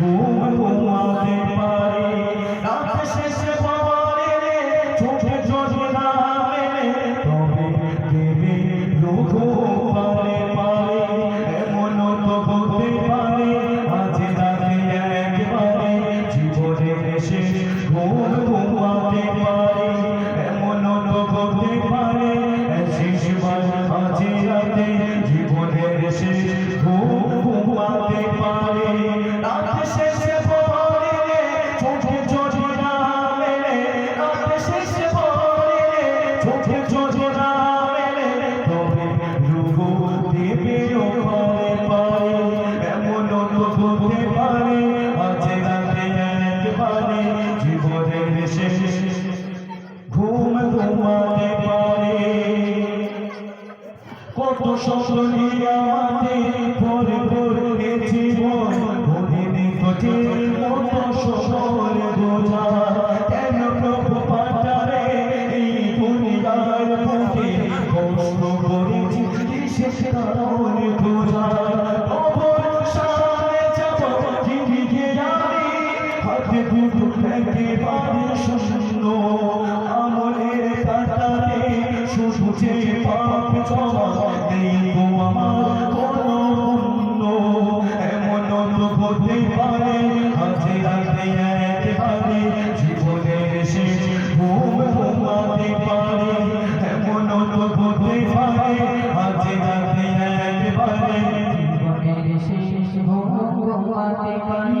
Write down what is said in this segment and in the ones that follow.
ঘুম ঘুমাতে পারি রাত শেষে জীবনের ঘুম ঘুমাতে পারে। রাত শেষে পরে চোখে চোখে না মেলে। রাত শেষে পরে চোখে চোখে না মেলে। তবে রুগু দেবে ঘরে পারে। এমন তো হতে পারে আজ রাতে একবারে জীবনের শেষ ঘুম ঘুমাতে পারে। কত স্বপ্ন নিয়ে যে পাপ জমা নেই গো আমার কোনো পুণ্য এমন তো হতে পারে আজ রাতে একেবারে জীবনের শেষ ঘুম ঘুমাতে পারে এমন তো হতে পারে আজ রাতে একেবারে জীবনের শেষ ঘুম ঘুমাতে পারি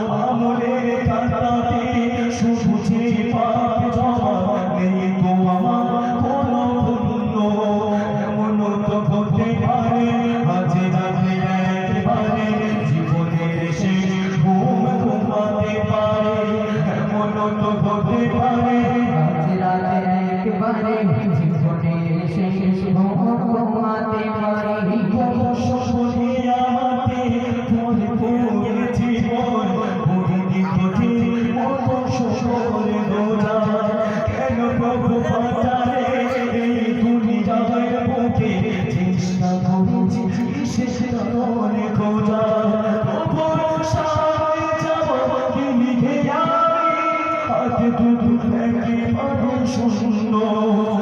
একবারে জীবনের শেষ ঘুমাতে পারি সকলে আমাকে ভরে ভরে জীবন ভরে দিতে মত সকলে দোলা কেন প্রভু পাতারে এই দুনিয়ার বুকে চেষ্টা করেছি শেষ কারণে খোঁজা শূন্য